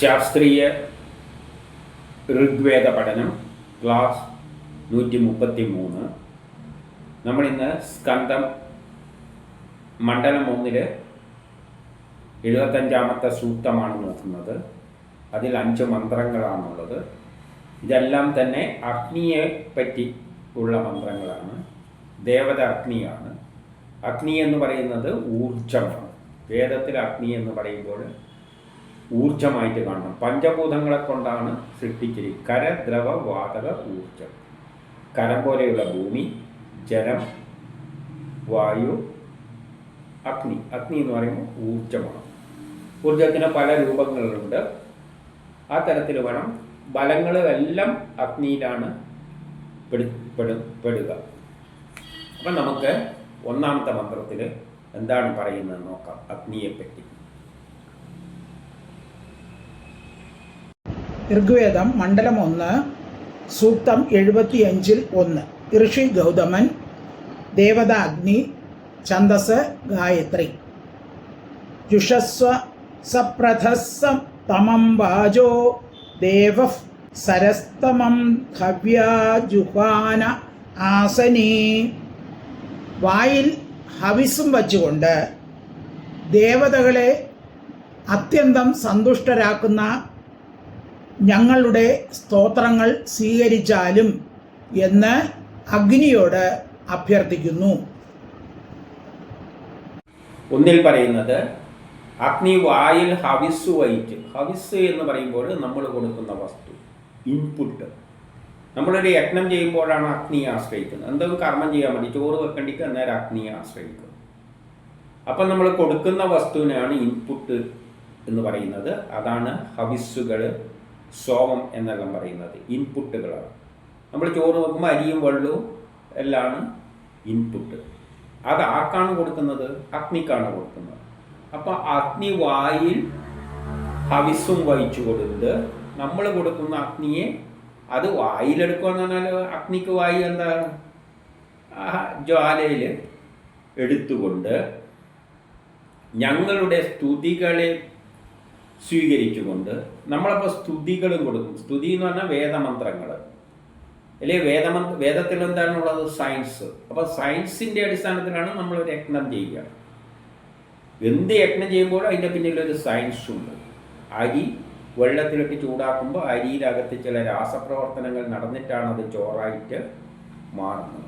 ശാസ്ത്രീയ ഋഗ്വേദ പഠനം ക്ലാസ് നൂറ്റി മുപ്പത്തി മൂന്ന് നമ്മളിന്ന് സ്കന്ധം മണ്ഡലം ഒന്നിൽ എഴുപത്തഞ്ചാമത്തെ സൂക്തമാണ് നോക്കുന്നത്. അതിൽ അഞ്ച് മന്ത്രങ്ങളാണുള്ളത്. ഇതെല്ലാം തന്നെ അഗ്നിയെ പറ്റി ഉള്ള മന്ത്രങ്ങളാണ്. ദേവത അഗ്നിയാണ്. അഗ്നി എന്ന് പറയുന്നത് ഊർജമാണ് വേദത്തിൽ അഗ്നി എന്ന് പറയുമ്പോൾ ഊർജമായിട്ട് കാണണം. പഞ്ചഭൂതങ്ങളെ കൊണ്ടാണ് സൃഷ്ടിച്ചിരിക്കുന്നത് കര ദ്രവ വാതക ഊർജം കരം പോലെയുള്ള ഭൂമി ജലം വായു അഗ്നി. അഗ്നി എന്ന് പറയുമ്പോൾ ഊർജമാണ് ഊർജത്തിന് പല രൂപങ്ങളുണ്ട്. ആ തരത്തിൽ വേണം ബലങ്ങളെല്ലാം അഗ്നിയിലാണ് പെടു പെടു- പെടുക. അപ്പം നമുക്ക് ഒന്നാമത്തെ മന്ത്രത്തിൽ എന്താണ് പറയുന്നത് നോക്കാം. അഗ്നിയെപ്പറ്റി. ഋഗ്വേദം മണ്ഡലം ഒന്ന് സൂക്തം എഴുപത്തിയഞ്ചിൽ ഒന്ന്. ഋഷി ഗൗതമൻ ദേവത അഗ്നി ഛന്ദസ് ഗായത്രി. ജുഷസ്വ സപ്രഥസ്സം തമം വാജോ ദേവ സരസ്തമം ഹവ്യാജുഹാന ആസനീ. വായിൽ ഹവിസും വച്ചുകൊണ്ട് ദേവതകളെ അത്യന്തം സന്തുഷ്ടരാക്കുന്ന ഞങ്ങളുടെ സ്തോത്രങ്ങൾ സ്വീകരിച്ചാലും എന്ന് അഗ്നിയോട് അഭ്യർത്ഥിക്കുന്നു. ഒന്നിൽ പറയുന്നത് അഗ്നി വായിൽ ഹവിസ് വഹിച്ച് ഹവിസ് എന്ന് പറയുമ്പോൾ നമ്മൾ കൊടുക്കുന്ന വസ്തു ഇൻപുട്ട് നമ്മളൊരു യജ്ഞം ചെയ്യുമ്പോഴാണ് അഗ്നിയെ ആശ്രയിക്കുന്നത്. എന്തെങ്കിലും കർമ്മം ചെയ്യാൻ വേണ്ടി ചോറ് വെക്കണ്ടിക്ക് അന്നേരം അഗ്നിയെ ആശ്രയിക്കും. അപ്പം നമ്മൾ കൊടുക്കുന്ന വസ്തുവിനാണ് ഇൻപുട്ട് എന്ന് പറയുന്നത്. അതാണ് ഹവിസ്സുകൾ സോമം എന്നെല്ലാം പറയുന്നത് ഇൻപുട്ടുകളാണ്. നമ്മൾ ചോറ് വെക്കുമ്പോൾ അരിയും വെള്ളവും എല്ലാം ഇൻപുട്ട്. അത് ആർക്കാണ് കൊടുക്കുന്നത്? അഗ്നിക്കാണ് കൊടുക്കുന്നത്. അപ്പോൾ അഗ്നി വായിൽ ഹവിസും വഹിച്ചു കൊടുത്ത് നമ്മൾ കൊടുക്കുന്ന അഗ്നിയെ അത് വായിലെടുക്കുക എന്ന് പറഞ്ഞാൽ അഗ്നിക്ക് വായി എന്താണ് ജ്വാലയിൽ എടുത്തുകൊണ്ട് ഞങ്ങളുടെ സ്തുതികളെ സ്വീകരിച്ചുകൊണ്ട് നമ്മളപ്പോൾ സ്തുതികളും കൊടുക്കും. സ്തുതി എന്ന് പറഞ്ഞാൽ വേദമന്ത്രങ്ങൾ. അല്ലെങ്കിൽ വേദമന് വേദത്തിൽ എന്താണുള്ളത് സയൻസ്. അപ്പോൾ സയൻസിന്റെ അടിസ്ഥാനത്തിലാണ് നമ്മൾ യജ്ഞം ചെയ്യുക. എന്ത് യജ്ഞം ചെയ്യുമ്പോഴും അതിന്റെ പിന്നിലൊരു സയൻസ് ഉണ്ട് അരി വെള്ളത്തിലിട്ട് ചൂടാക്കുമ്പോൾ അരിയിലകത്ത് ചില രാസപ്രവർത്തനങ്ങൾ നടന്നിട്ടാണ് അത് ചോറായിട്ട് മാറുന്നത്.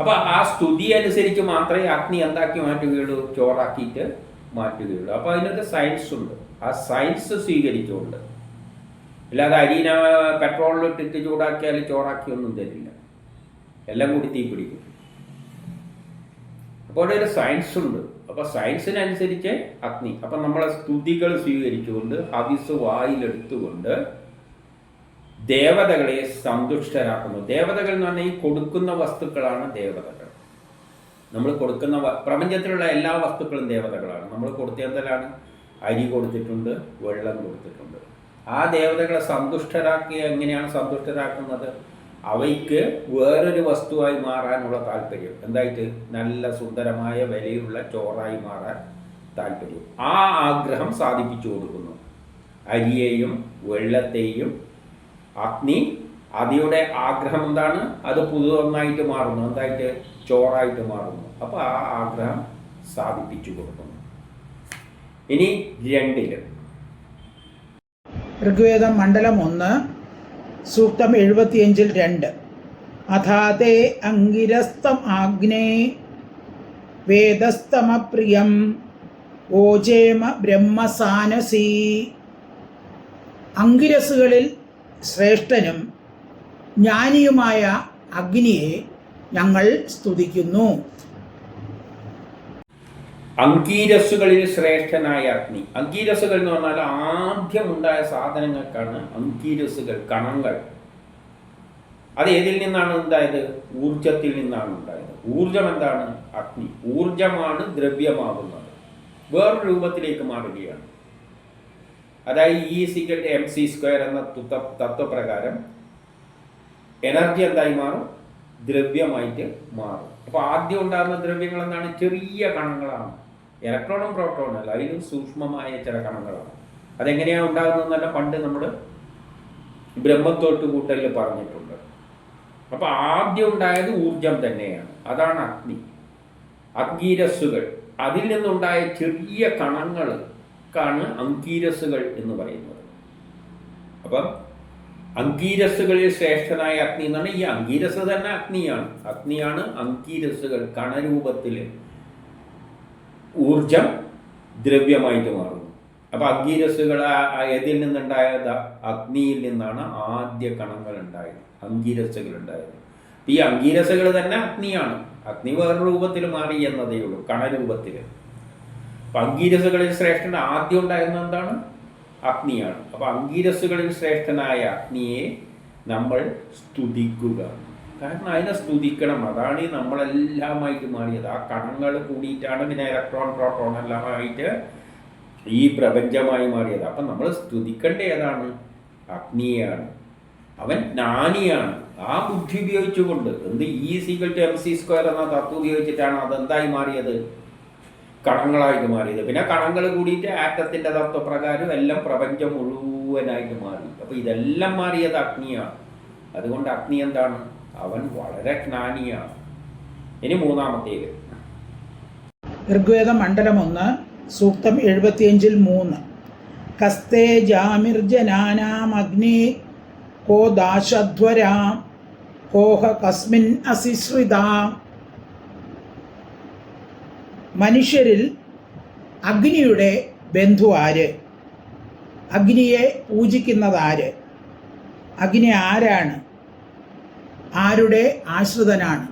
അപ്പോൾ ആ സ്തുതി അനുസരിച്ച് മാത്രമേ അഗ്നി എന്താക്കി മാറ്റുകയുള്ളൂ? ചോറാക്കിയിട്ട് മാറ്റുകയുള്ളൂ അപ്പോൾ അതിനൊക്കെ സയൻസ് ഉണ്ട്. ആ സയൻസ് സ്വീകരിച്ചുകൊണ്ട് അല്ലാതെ അരിന പെട്രോളിലിട്ടിട്ട് ചൂടാക്കിയാൽ ചോറാക്കി ഒന്നും തരില്ല. എല്ലാം കൂടി തീ പിടിക്കും. അപ്പോൾ ഒരു സയൻസ് ഉണ്ട്. അപ്പോൾ സയൻസിനനുസരിച്ച് അഗ്നി. അപ്പം നമ്മളെ സ്തുതികൾ സ്വീകരിച്ചുകൊണ്ട് ഹവിസ് വായിലെടുത്തുകൊണ്ട് ദേവതകളെ സന്തുഷ്ടരാക്കുന്നു. ദേവതകൾ എന്ന് പറഞ്ഞാൽ ഈ കൊടുക്കുന്ന വസ്തുക്കളാണ് ദേവതകൾ. നമ്മൾ കൊടുക്കുന്ന പ്രപഞ്ചത്തിലുള്ള എല്ലാ വസ്തുക്കളും ദേവതകളാണ്. നമ്മൾ കൊടുത്തേന്തലാണ് അരി കൊടുത്തിട്ടുണ്ട് വെള്ളം കൊടുത്തിട്ടുണ്ട്. ആ ദേവതകളെ സന്തുഷ്ടരാക്കി എങ്ങനെയാണ് സന്തുഷ്ടരാക്കുന്നത്? അവയ്ക്ക് വേറൊരു വസ്തുവായി മാറാനുള്ള താല്പര്യം. എന്തായിട്ട്? നല്ല സുന്ദരമായ വിലയുള്ള ചോറായി മാറാൻ താല്പര്യം. ആ ആഗ്രഹം സാധിപ്പിച്ചു കൊടുക്കുന്നു. അരിയെയും വെള്ളത്തെയും അഗ്നി അതിയുടെ ആഗ്രഹം എന്താണ്? അത് പുതുതൊന്നായിട്ട് മാറുന്നു. എന്തായിട്ട്? ചോറായിട്ട് മാറുന്നു. അപ്പോൾ ആ ആഗ്രഹം സാധിപ്പിച്ചു കൊടുക്കുന്നു. ഇനി രണ്ടിൽ. ഋഗ്വേദം മണ്ഡലം ഒന്ന് സൂക്തം എഴുപത്തിയഞ്ചിൽ രണ്ട്. അഥാതേ അങ്കിരസ്തം ആഗ്നേ വേദസ്തമപ്രിയം ഓജേമ ബ്രഹ്മസാനസി. അങ്കിരസുകളിൽ ശ്രേഷ്ഠനും ജ്ഞാനിയുമായ അഗ്നിയെ ഞങ്ങൾ സ്തുതിക്കുന്നു. അങ്കീരസുകളിൽ ശ്രേഷ്ഠനായ അഗ്നി. അങ്കീരസുകൾ എന്ന് പറഞ്ഞാൽ ആദ്യം ഉണ്ടായ സാധനങ്ങൾക്കാണ് അങ്കീരസുകൾ കണങ്ങൾ. അത് ഏതിൽ നിന്നാണ് ഉണ്ടായത്? ഊർജത്തിൽ നിന്നാണ് ഉണ്ടായത്. ഊർജം എന്താണ്? അഗ്നി. ഊർജമാണ് ദ്രവ്യമാകുന്നത്. വേറൊരു രൂപത്തിലേക്ക് മാറുകയാണ്. അതായത് ഈ സിക്കൽ എം സി സ്ക്വയർ എന്ന തത്വപ്രകാരം എനർജി എന്തായി മാറും? ദ്രവ്യമായിട്ട് മാറും. അപ്പോൾ ആദ്യം ഉണ്ടാകുന്ന ദ്രവ്യങ്ങൾ എന്താണ്? ചെറിയ കണങ്ങളാണ്. ഇലക്ട്രോണും പ്രോട്ടോണും അല്ല അതിലും സൂക്ഷ്മമായ ചില കണങ്ങളാണ്. അതെങ്ങനെയാണ് ഉണ്ടാകുന്നതെന്നല്ല പണ്ട് നമ്മൾ ബ്രഹ്മത്തോട്ട് കൂട്ടലിൽ പറഞ്ഞിട്ടുണ്ട്. അപ്പോൾ ആദ്യം ഉണ്ടായത് ഊർജം തന്നെയാണ്. അതാണ് അഗ്നി. അങ്കീരസ്സുകൾ അതിൽ നിന്നുണ്ടായ ചെറിയ കണങ്ങൾക്കാണ് അങ്കീരസ്സുകൾ എന്ന് പറയുന്നത്. അപ്പം അങ്കീരസ്സുകളിൽ ശ്രേഷ്ഠനായ അഗ്നി എന്നാണ് ഈ അങ്കീരസ് തന്നെ അഗ്നിയാണ്. അഗ്നിയാണ് അങ്കീരസുകൾ കണരൂപത്തിൽ ഊർജം ദ്രവ്യമായിട്ട് മാറുന്നു. അപ്പൊ അങ്കീരസുകൾ എതിൽ നിന്നുണ്ടായത്? അഗ്നിയിൽ നിന്നാണ് ആദ്യ കണങ്ങൾ ഉണ്ടായത് അങ്കീരസുകൾ ഉണ്ടായത്. ഈ അങ്കീരസുകൾ തന്നെ അഗ്നിയാണ്. അഗ്നി വേറെ രൂപത്തിൽ മാറി എന്നതേ ഉള്ളൂ കണരൂപത്തിൽ അപ്പൊ അങ്കീരസുകളിൽ ശ്രേഷ്ഠൻ ആദ്യം ഉണ്ടായിരുന്ന എന്താണ്? അഗ്നിയാണ്. അപ്പോൾ അംഗീരസുകളിൽ ശ്രേഷ്ഠനായ അഗ്നിയെ നമ്മൾ സ്തുതിക്കുക. കാരണം അതിനെ സ്തുതിക്കണം. അതാണ് ഈ നമ്മളെല്ലാമായിട്ട് മാറിയത്. ആ കണങ്ങൾ കൂടിയിട്ടാണ് പിന്നെ ഇലക്ട്രോൺ പ്രോട്ടോൺ എല്ലാമായിട്ട് ഈ പ്രപഞ്ചമായി മാറിയത്. അപ്പം നമ്മൾ സ്തുതിക്കേണ്ട ഏതാണ്? അഗ്നിയാണ്. അവൻ ജ്ഞാനിയാണ്. ആ ബുദ്ധി ഉപയോഗിച്ചുകൊണ്ട് എന്ത് E equal to M C square എന്ന തത്വം ഉപയോഗിച്ചിട്ടാണ് അതെന്തായി മാറിയത്? കണങ്ങളായിട്ട് മാറിയത്. പിന്നെ കണങ്ങൾ കൂടിയിട്ട് ആറ്റത്തിന്റെ തത്വപ്രകാരം എല്ലാം പ്രപഞ്ചം മുഴുവനായിട്ട് മാറി. അപ്പൊ ഇതെല്ലാം മാറിയത് അഗ്നിയാണ്. അതുകൊണ്ട് അഗ്നി എന്താണ്? അവൻ വളരെ ജ്ഞാനിയാണ്. ഇനി മൂന്നാമത്തേത്. ഋഗ്വേദ മണ്ഡലം ഒന്ന് സൂക്തം എഴുപത്തിയഞ്ചിൽ മൂന്ന്. കസ്തേ ജാമിർജനാനാം അഗ്നി കോ ദാശധ്വരാം കോഹ കസ്മിൻ അസിശ്രിതാം. മനുഷ്യരിൽ അഗ്നിയുടെ ബന്ധു ആര്? അഗ്നിയെ പൂജിക്കുന്നതാര് അഗ്നി ആരാണ്? ആരുടെ ആശ്രിതനാണ്?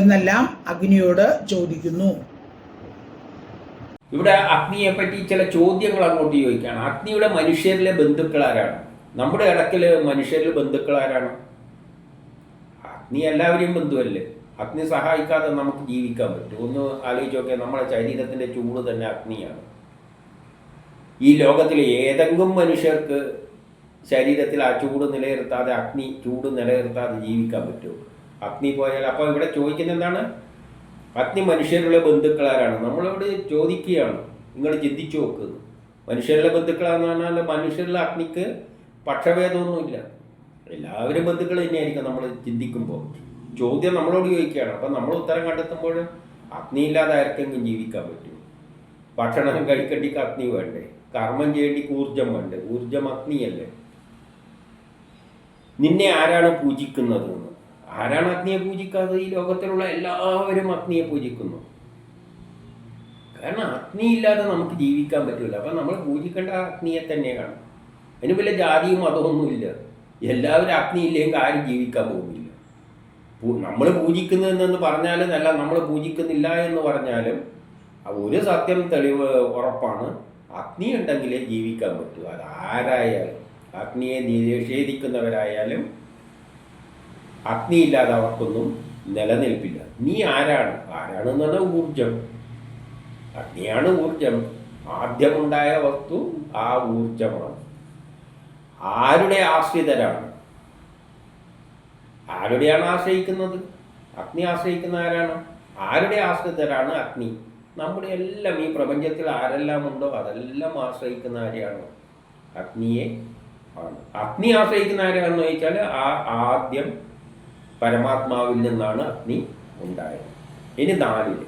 എന്നെല്ലാം അഗ്നിയോട് ചോദിക്കുന്നു. ഇവിടെ അഗ്നിയെ പറ്റി ചില ചോദ്യങ്ങൾ അങ്ങോട്ട് ചോദിക്കുകയാണ്. അഗ്നിയുടെ മനുഷ്യരിലെ ബന്ധുക്കൾ ആരാണ് നമ്മുടെ ഇടക്കിൽ മനുഷ്യരിൽ ബന്ധുക്കൾ ആരാണ് അഗ്നി എല്ലാവരെയും ബന്ധുവല്ലേ? അഗ്നി സഹായിക്കാതെ നമുക്ക് ജീവിക്കാൻ പറ്റും. ഒന്ന് ആലോചിച്ച് നമ്മുടെ ശരീരത്തിന്റെ ചൂട് തന്നെ അഗ്നിയാണ്. ഈ ലോകത്തിലെ ഏതെങ്കിലും മനുഷ്യർക്ക് ശരീരത്തിൽ ആ ചൂട് നിലനിർത്താതെ അഗ്നി ചൂട് നിലനിർത്താതെ ജീവിക്കാൻ പറ്റും. അഗ്നി പോയാൽ അപ്പോൾ ഇവിടെ ചോദിക്കുന്ന എന്താണ്? അഗ്നി മനുഷ്യരുടെ ബന്ധുക്കളാരാണ്. നമ്മളോട് ചോദിക്കുകയാണ്. നിങ്ങൾ ചിന്തിച്ചു നോക്കുന്നു മനുഷ്യരുടെ ബന്ധുക്കളാന്ന് പറഞ്ഞാൽ മനുഷ്യരിലെ അഗ്നിക്ക് പക്ഷഭേദമൊന്നുമില്ല. എല്ലാവരും ബന്ധുക്കൾ തന്നെയായിരിക്കും നമ്മൾ ചിന്തിക്കുമ്പോൾ. ചോദ്യം നമ്മളോട് ചോദിക്കുകയാണ്. അപ്പം നമ്മൾ ഉത്തരം കണ്ടെത്തുമ്പോൾ അഗ്നിയില്ലാതെ ആർക്കെങ്കിലും ജീവിക്കാൻ പറ്റും. ഭക്ഷണം കഴിക്കണ്ടിക്ക് അഗ്നി വേണ്ടേ? കർമ്മം ചെയ്യേണ്ടി ഊർജം വേണ്ടേ? ഊർജം അഗ്നിയല്ലേ. നിന്നെ ആരാണ് പൂജിക്കുന്നത്? എന്ന് ആരാണ് അഗ്നിയെ പൂജിക്കാതെ ഈ ലോകത്തിലുള്ള എല്ലാവരും അഗ്നിയെ പൂജിക്കുന്നു. കാരണം അഗ്നിയില്ലാതെ നമുക്ക് ജീവിക്കാൻ പറ്റില്ല അപ്പം നമ്മൾ പൂജിക്കേണ്ട അഗ്നിയെ തന്നെയാണ്. അതിന് വല്ല ജാതിയും മതമൊന്നുമില്ല. എല്ലാവരും അഗ്നി ഇല്ലെങ്കിൽ ആരും ജീവിക്കാൻ പോകുന്നില്ല. നമ്മൾ പൂജിക്കുന്നതെന്ന് പറഞ്ഞാലും അല്ല നമ്മൾ പൂജിക്കുന്നില്ല എന്ന് പറഞ്ഞാലും ഒരു സത്യം തെളിവ് ഉറപ്പാണ്. അഗ്നി ഉണ്ടെങ്കിലേ ജീവിക്കാൻ പറ്റൂ. അത് ആരായാലും അഗ്നിയെ നിഷേധിക്കുന്നവരായാലും അഗ്നിയില്ലാതെ അവർക്കൊന്നും നിലനിൽപ്പില്ല. നീ ആരാണ്? ആരാണെന്ന് പറഞ്ഞാൽ ഊർജം അഗ്നിയാണ് ഊർജം ആദ്യമുണ്ടായ വസ്തു ആ ഊർജമാണ് ആരുടെ ആശ്രിതരാണ്? ആരുടെയാണ് ആശ്രയിക്കുന്നത്? അഗ്നി ആശ്രയിക്കുന്ന ആരാണ്? ആരുടെ ആശ്രിതരാണ് അഗ്നി? നമ്മുടെ എല്ലാം ഈ പ്രപഞ്ചത്തിൽ ആരെല്ലാം ഉണ്ടോ അതെല്ലാം ആശ്രയിക്കുന്ന ആരെയാണ്? അഗ്നിയെ ആണ്. അഗ്നി ആശ്രയിക്കുന്ന ആരെയാണെന്ന് ചോദിച്ചാൽ ആ ആദ്യം പരമാത്മാവിൽ നിന്നാണ് അഗ്നി ഉണ്ടായത്. ഇനി നാലിൽ.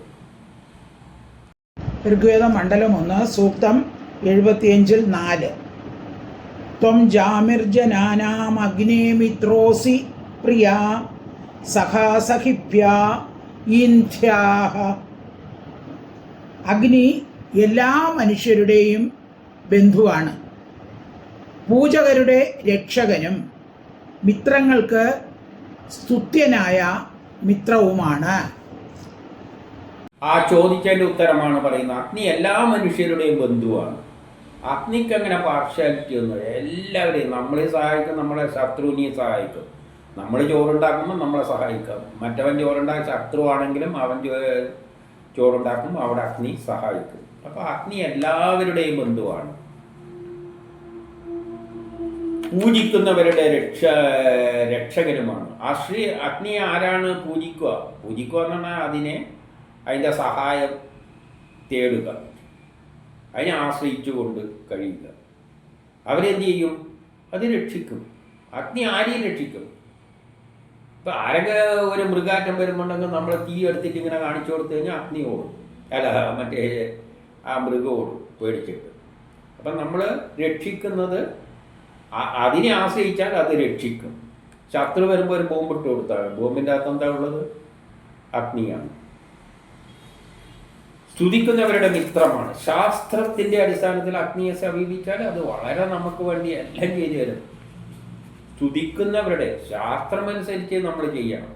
ഋഗ്വേദ മണ്ഡലം ഒന്ന് സൂക്തം എഴുപത്തിയഞ്ചിൽ നാല്. ത്വം ജാമിർജനാനാം അഗ്നേമിത്രോസി പ്രിയ സഹാസഹിപ്യാ ഈന്ധ്യാഹ അഗ്നി എല്ലാ മനുഷ്യരുടെയും ബന്ധുവാണ്. പൂജകരുടെ രക്ഷകനും മിത്രങ്ങൾക്ക് സ്തുത്യനായ മിത്രവുമാണ്. ആ ചോദിച്ചതിന്റെ ഉത്തരമാണ് പറയുന്നത് അഗ്നി എല്ലാ മനുഷ്യരുടെയും ബന്ധുവാണ്. അഗ്നിക്ക് അങ്ങനെ പാർഷ്യാലിറ്റി ഒന്നുമില്ല. എല്ലാവരെയും നമ്മളെ സഹായിക്കും നമ്മളെ ശത്രുവിനെയും സഹായിക്കും. നമ്മൾ ചോറുണ്ടാക്കുമ്പോൾ നമ്മളെ സഹായിക്കാം. മറ്റവൻ ചോറുണ്ടാക്കി ശത്രുവാണെങ്കിലും അവൻ ചോറുണ്ടാക്കുമ്പോൾ ചോറുണ്ടാക്കും അവിടെ അഗ്നി സഹായിക്കും. അപ്പൊ അഗ്നി എല്ലാവരുടെയും ബന്ധുവാണ്. പൂജിക്കുന്നവരുടെ രക്ഷ രക്ഷകനുമാണ്. ആശ്രീ അഗ്നിയെ ആരാണ് പൂജിക്കുക? പൂജിക്കുക എന്ന് പറഞ്ഞാൽ അതിനെ അതിന്റെ സഹായം തേടുക. അതിനെ ആശ്രയിച്ചുകൊണ്ട് കഴിയുക. അവരെന്ത് ചെയ്യും? അത് രക്ഷിക്കും. അഗ്നി ആരെയും രക്ഷിക്കും? ഇപ്പൊ ആരൊക്കെ ഒരു മൃഗാറ്റം വരുമ്പോണ്ടെങ്കിൽ നമ്മൾ തീ എടുത്തിട്ട് ഇങ്ങനെ കാണിച്ചു കൊടുത്തു കഴിഞ്ഞാൽ അഗ്നി ഓടും. അല്ല മറ്റേ ആ മൃഗം ഓടും പേടിച്ചിട്ട്. അപ്പം നമ്മൾ രക്ഷിക്കുന്നത് അതിനെ ആശ്രയിച്ചാൽ അത് രക്ഷിക്കും. ശത്രു വരുമ്പോൾ ഒരു ബോംബ് ഇട്ട് കൊടുത്താണ് ബോംബിന്റെ അകത്ത് എന്താ ഉള്ളത്? അഗ്നിയാണ്. സ്തുതിക്കുന്നവരുടെ മിത്രമാണ്. ശാസ്ത്രത്തിന്റെ അടിസ്ഥാനത്തിൽ അഗ്നിയെ സമീപിച്ചാൽ അത് വളരെ നമുക്ക് വേണ്ടി എല്ലാം ചെയ്തു തരും. സ്തുതിക്കുന്നവരുടെ ശാസ്ത്രമനുസരിച്ച് നമ്മൾ ചെയ്യണം.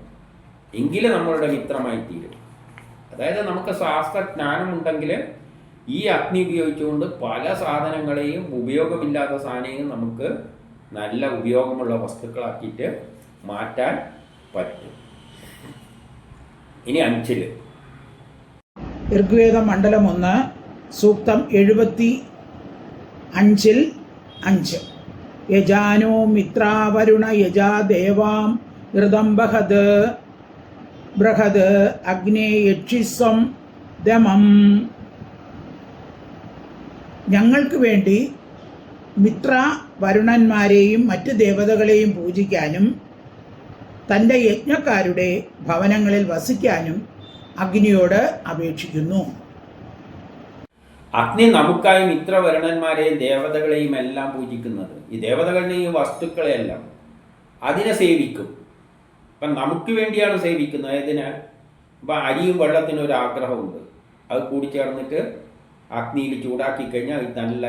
എങ്കിലേ നമ്മളുടെ മിത്രമായി തീരും. അതായത് നമുക്ക് ശാസ്ത്രജ്ഞാനമുണ്ടെങ്കിൽ ഈ അഗ്നി ഉപയോഗിച്ചുകൊണ്ട് പല സാധനങ്ങളെയും ഉപയോഗമില്ലാത്ത സാധനങ്ങളും നമുക്ക് നല്ല ഉപയോഗമുള്ള വസ്തുക്കളാക്കിയിട്ട് മാറ്റാൻ പറ്റും. ഇനി അഞ്ചിൽ ഋഗ്വേദ മണ്ഡലം ഒന്ന് സൂക്തം എഴുപത്തി അഞ്ചിൽ അഞ്ച്. യജാനോ മിത്രാവരുണ യജാ ദേവാം ഋതംബഹത് ബൃഹത് അഗ്നേ യക്ഷിസ്വം ദമം. ഞങ്ങൾക്ക് വേണ്ടി മിത്ര വരുണന്മാരെയും മറ്റ് ദേവതകളെയും പൂജിക്കാനും തന്റെ യജ്ഞക്കാരുടെ ഭവനങ്ങളിൽ വസിക്കാനും അഗ്നിയോട് അപേക്ഷിക്കുന്നു. അഗ്നി നമുക്കായി മിത്രവരുണന്മാരെയും ദേവതകളെയും എല്ലാം പൂജിക്കുന്നത്. ഈ ദേവതകളുടെയും വസ്തുക്കളെയെല്ലാം അതിനെ സേവിക്കും. അപ്പം നമുക്ക് വേണ്ടിയാണ് സേവിക്കുന്നത്. അതിന് ഇപ്പം അരിയും വെള്ളത്തിനും ഒരു ആഗ്രഹമുണ്ട്. അത് കൂടിച്ചേർന്നിട്ട് അഗ്നിയിൽ ചൂടാക്കി കഴിഞ്ഞാൽ അത് നല്ല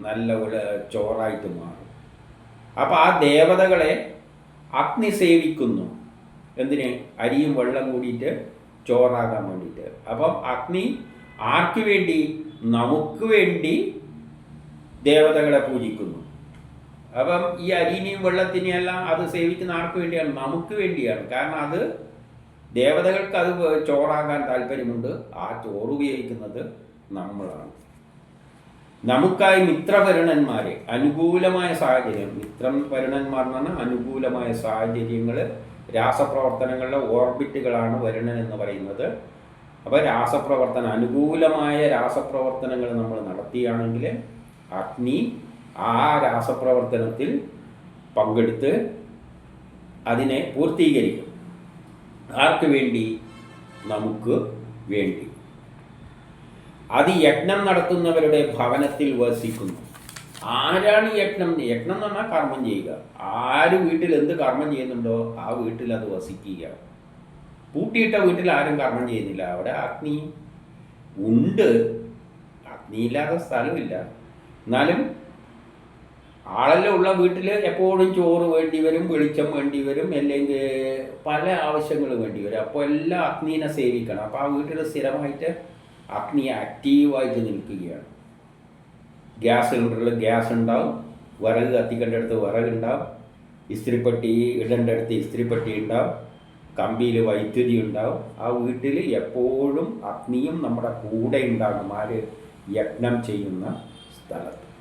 നല്ല ഒരു ചോറായിട്ട് മാറും. അപ്പോൾ ആ ദേവതകളെ അഗ്നി സേവിക്കുന്നു. എന്തിന്? അരിയും വെള്ളം കൂടിയിട്ട് ചോറാകാൻ വേണ്ടിയിട്ട്. അപ്പം അഗ്നി ആർക്ക് വേണ്ടി? നമുക്ക് വേണ്ടി ദേവതകളെ പൂജിക്കുന്നു. അപ്പം ഈ അരിനെയും വെള്ളത്തിനെയും എല്ലാം അത് സേവിക്കുന്ന ആർക്ക് വേണ്ടിയാണ്? നമുക്ക് വേണ്ടിയാണ്. കാരണം അത് ദേവതകൾക്ക് അത് ചോറാകാൻ താല്പര്യമുണ്ട്. ആ ചോറ് ഉപയോഗിക്കുന്നത് നമ്മളാണ്. നമുക്കായി മിത്രഭരണന്മാരെ അനുകൂലമായ സാഹചര്യം. മിത്രം വരുണന്മാർ എന്ന് പറഞ്ഞാൽ അനുകൂലമായ സാഹചര്യങ്ങൾ രാസപ്രവർത്തനങ്ങളുടെ ഓർബിറ്റുകളാണ് വരുണൻ എന്ന് പറയുന്നത്. അപ്പോൾ രാസപ്രവർത്തനം അനുകൂലമായ രാസപ്രവർത്തനങ്ങൾ നമ്മൾ നടത്തിയാണെങ്കിൽ അഗ്നി ആ രാസപ്രവർത്തനത്തിൽ പങ്കെടുത്ത് അതിനെ പൂർത്തീകരിക്കും. ആർക്ക് വേണ്ടി? നമുക്ക് വേണ്ടി. അത് യജ്ഞം നടത്തുന്നവരുടെ ഭവനത്തിൽ വസിക്കുന്നു. ആരാണ് യജ്ഞം? യജ്ഞം എന്ന് പറഞ്ഞാൽ കർമ്മം ചെയ്യുക. ആര് വീട്ടിൽ എന്ത് കർമ്മം ചെയ്യുന്നുണ്ടോ ആ വീട്ടിൽ അത് വസിക്കുക പൂട്ടിയിട്ട വീട്ടിൽ ആരും കർമ്മം ചെയ്യുന്നില്ല. അവിടെ അഗ്നി ഉണ്ട്. അഗ്നിയില്ലാത്ത സ്ഥലമില്ല. എന്നാലും ആളെല്ലാം ഉള്ള വീട്ടിൽ എപ്പോഴും ചോറ് വേണ്ടി വരും വെളിച്ചം വേണ്ടി വരും അല്ലെങ്കിൽ പല ആവശ്യങ്ങൾ വേണ്ടി വരും. അപ്പോൾ എല്ലാം അഗ്നീനെ സേവിക്കണം. അപ്പോൾ ആ വീട്ടിൽ സ്ഥിരമായിട്ട് അഗ്നി ആക്റ്റീവായിട്ട് നിൽക്കുകയാണ്. ഗ്യാസ് സിലിണ്ടറിൽ ഗ്യാസ് ഉണ്ടാവും. വിറക് കത്തിക്കേണ്ടടുത്ത് അടുത്ത് വിറകുണ്ടാവും ഇസ്തിരിപ്പെട്ടി ഇടേണ്ടടുത്ത് ഇസ്തിരിപ്പെട്ടി ഉണ്ടാവും. കമ്പിയിൽ വൈദ്യുതി ഉണ്ടാവും. ആ വീട്ടിൽ എപ്പോഴും അഗ്നിയും നമ്മുടെ കൂടെ ഉണ്ടാകും. ആര് യജ്ഞം ചെയ്യുന്ന സ്ഥലത്ത്.